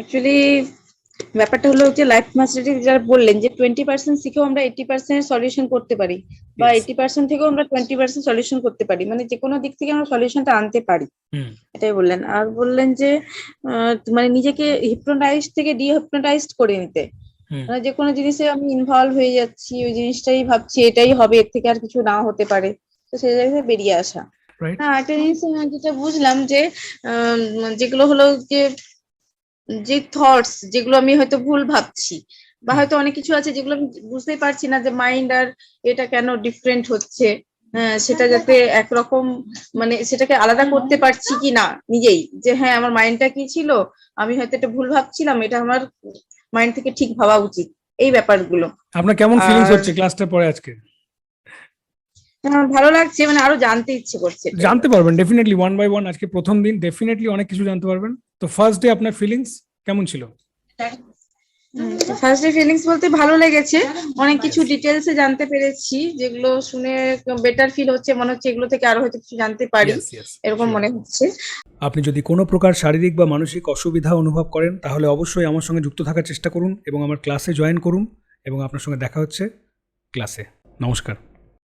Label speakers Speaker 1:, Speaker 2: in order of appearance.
Speaker 1: Actually ব্যাপারটা হলো যে লাইফ মাস্টারি যারা বললেন যে টোয়েন্টি পার্সেন্ট শিখেও আমরা এইটি পার্সেন্ট সলিউশন করতে পারি বা. এইটি পার্সেন্ট থেকেও আমরা টোয়েন্টি পার্সেন্ট সলিউশন করতে পারি। মানে যে কোনো দিক থেকে আমরা সলিউশনটা আনতে পারি। এটাই বললেন। আর বললেন যে মানে নিজেকে হিপনোটাইজ থেকে ডি হিপনোটাইজড করে নিতে। মানে যে কোনো জিনিসে আমি ইনভলভ হয়ে যাচ্ছি ওই জিনিসটাই ভাবছি এটাই হবে এর থেকে আর কিছু না হতে পারে। তো সেই জায়গায় বেরিয়ে আসা। হ্যাঁ একটা জিনিস যেটা বুঝলাম যে যেগুলো হলো যে যে থটস যেগুলো আমি হয়তো ভুল ভাবছি বা হয়তো অনেক কিছু আছে যেগুলো আমি বুঝতেই পারছি না যে মাইন্ড আর এটা কেন ডিফারেন্ট হচ্ছে হ্যাঁ, সেটা যাতে একরকম মানে সেটাকে আলাদা করতে পারছি কি না নিজেই যে হ্যাঁ আমার মাইন্ডটা কি ছিল? আমি হয়তো এটা ভুল ভাবছিলাম এটা আমার মাইন্ড থেকে ঠিক ভাবা উচিত এই ব্যাপারগুলো।
Speaker 2: আপনার কেমন ফিলিংস হচ্ছে ক্লাসটা পরে আজকে?
Speaker 1: আমার ভালো লাগছে মানে আরও জানতে ইচ্ছে করছে।
Speaker 2: জানতে পারবেন ডেফিনেটলি ওয়ান বাই ওয়ান আজকে প্রথম দিন ডেফিনেটলি অনেক কিছু জানতে পারবেন। তো ফার্স্ট ডে আপনার ফিলিংস কেমন ছিল?
Speaker 1: ফার্স্ট ফিলিংস বলতে ভালো লেগেছে। অনেক কিছু ডিটেলসে জানতে পেরেছি যেগুলো শুনে বেটার ফিল হচ্ছে মনে হচ্ছে এগুলো থেকে আরও হয়তো কিছু জানতে পারি। এরকম মনে হচ্ছে।
Speaker 2: আপনি যদি কোনো প্রকার শারীরিক বা মানসিক অসুবিধা অনুভব করেন তাহলে অবশ্যই আমার সঙ্গে যুক্ত থাকার চেষ্টা করুন এবং আমার ক্লাসে জয়েন করুন এবং আপনার সঙ্গে দেখা হচ্ছে ক্লাসে নমস্কার।